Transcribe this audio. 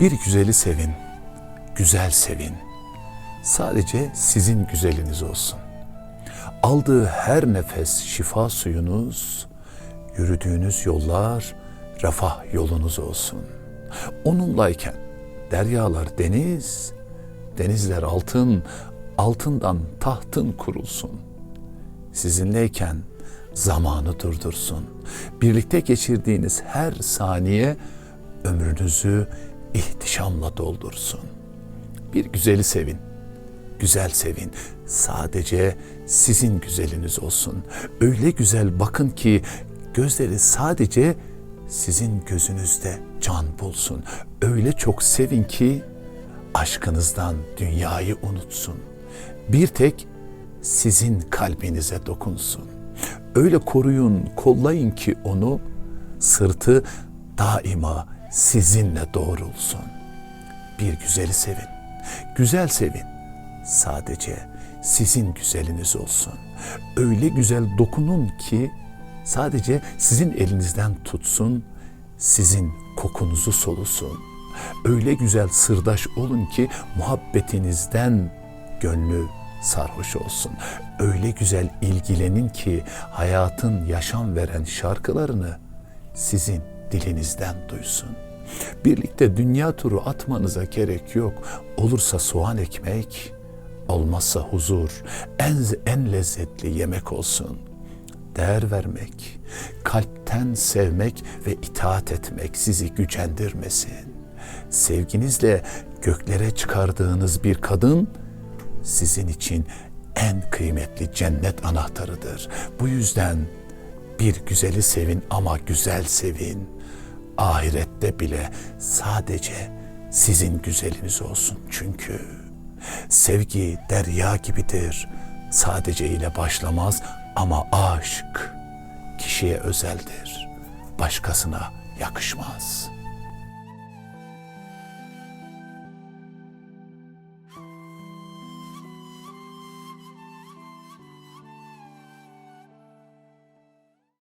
Bir güzeli sevin, güzel sevin. Sadece sizin güzeliniz olsun. Aldığı her nefes şifa suyunuz, yürüdüğünüz yollar refah yolunuz olsun. Onunlayken deryalar deniz, denizler altın, altından tahtın kurulsun. Sizinleyken zamanı durdursun. Birlikte geçirdiğiniz her saniye ömrünüzü ihtişamla doldursun. Bir güzeli sevin. Güzel sevin. Sadece sizin güzeliniz olsun. Öyle güzel bakın ki gözleri sadece sizin gözünüzde can bulsun. Öyle çok sevin ki aşkınızdan dünyayı unutsun. Bir tek sizin kalbinize dokunsun. Öyle koruyun, kollayın ki onu sırtı daima sizinle doğrulsun. Bir güzeli sevin. Güzel sevin. Sadece sizin güzeliniz olsun. Öyle güzel dokunun ki sadece sizin elinizden tutsun, sizin kokunuzu solusun. Öyle güzel sırdaş olun ki muhabbetinizden gönlü sarhoş olsun. Öyle güzel ilgilenin ki hayatın yaşam veren şarkılarını sizin dilinizden duysun. Birlikte dünya turu atmanıza gerek yok. Olursa soğan ekmek, olmazsa huzur, en, en lezzetli yemek olsun. Değer vermek, kalpten sevmek ve itaat etmek sizi gücendirmesin. Sevginizle göklere çıkardığınız bir kadın sizin için en kıymetli cennet anahtarıdır. Bu yüzden bir güzeli sevin ama güzel sevin. Ahirette bile sadece sizin güzeliniz olsun çünkü sevgi derya gibidir. Sadece ile başlamaz ama aşk kişiye özeldir. Başkasına yakışmaz.''